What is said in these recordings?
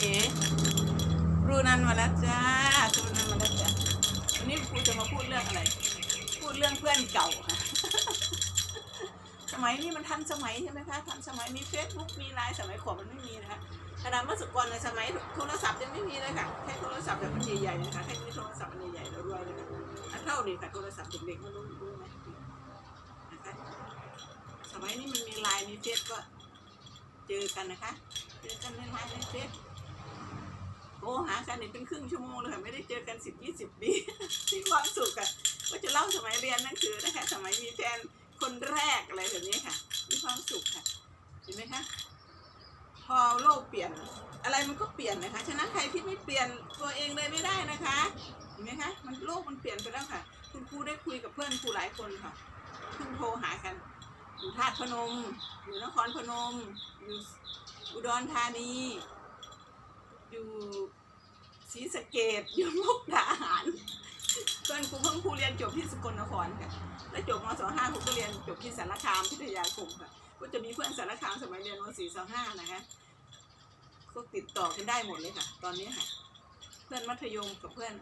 เอ๋ครูนันมาแล้วจ้าครูนันมาแล้วจ้าวันนี้ครูจะมาพูดเรื่องอะไร พูดเรื่องเพื่อนเก่าค่ะสมัยนี้มันทันสมัยใช่ไหมคะทันสมัยมีเฟซบุ๊กมีไลน์สมัยก่อนมันไม่มีนะคะขนาดเมื่อสกอนในสมัยโทรศัพท์ยังไม่มีเลยค่ะแค่โทรศัพท์แบบมันใหญ่ๆนะคะแค่มีโทรศัพท์มันใหญ่ๆแล้วรวยเลยค่ะอันเท่านี้ค่ะโทรศัพท์เด็กๆมันรู้รู้ไหมนะคะสมัยนี้มันมีไลน์มีเฟซก็เจอกันนะคะเจอกันในไลน์ในเฟซ หากันเนี่ยเป็นครึ่งชั่วโมงเลยค่ะไม่ได้เจอกันสิบยี่สิบปีมีความสุขอะก็จะเล่าสมัยเรียนหนังสือนะคะสมัยมีแฟนคนแรกอะไรแบบนี้ค่ะ มีความสุขค่ะเห็นไหมคะพอโลกเปลี่ยน อะไรมันก็เปลี่ยนนะคะฉะนั้นใครที่ไม่เปลี่ยนตัวเองเลยไม่ได้นะคะเห็นไหมคะมันโลกมันเปลี่ยนไปแล้วค่ะ คุณครูได้คุยกับเพื่อนครูหลายคนค่ะเพิ่งโทรหากันอยู่ธาตุพนม อยู่นครพนม อยู่อุดรธานี อยู่ ศรีสะเกดอยู่มุกดาหารเพื่อนครูเพิ่งครูเรียนจบที่สกลนครค่ะแล้วจบมศห้าครูก็เรียนจบที่สารคามพิทยาคมค่ะก็จะมีเพื่อนสารคามสมัยเรียนมสี่สองห้านะคะก็ติดต่อกันได้หมดเลยค่ะ ตอนนี้ค่ะ เพื่อนมัธยมกับเพื่อน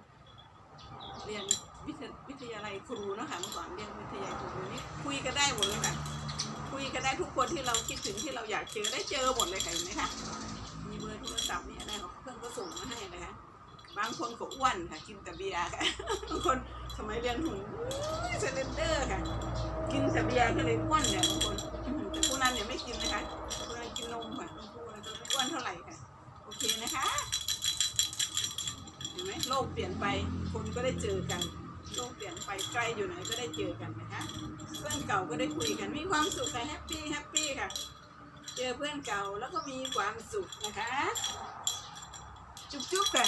เรียนวิทยวิทยาลัยครูนะคะเมื่อก่อนเรียนวิทยาลัยครูนี้คุยกันได้หมดเลยค่ะ คุยกันได้ทุกคนที่เราคิดถึงที่เราอยากเจอได้เจอหมดเลยค่ะเห็นไหมคะางคนก็อ้วนค่ะกินแต่เบียร์ค่ะบางคนสมัยเรียนหุ่นเซเลนเดอร์ค่ะ กินแต่เบียร์ก็เลยอ้วนเนี่ยบางคนแต่พวกนั้นเนี่ยไม่กินนะคะพวกนั้นกินนมค่ะบางคนก็ไม่อ้วนเท่าไหร่ค่ะ โอเคนะคะเห็นไหมโลกเปลี่ยนไปคนก็ได้เจอกัน โลกเปลี่ยนไปใกล้อยู่ไหนก็ได้เจอกันนะคะเพื่อนเก่าก็ได้คุยกันมีความสุขค่ะแฮปปี้แฮปปี้ค่ะเจอเพื่อนเก่าแล้วก็มีความสุขนะคะ จุ๊บจุ๊บค่ะ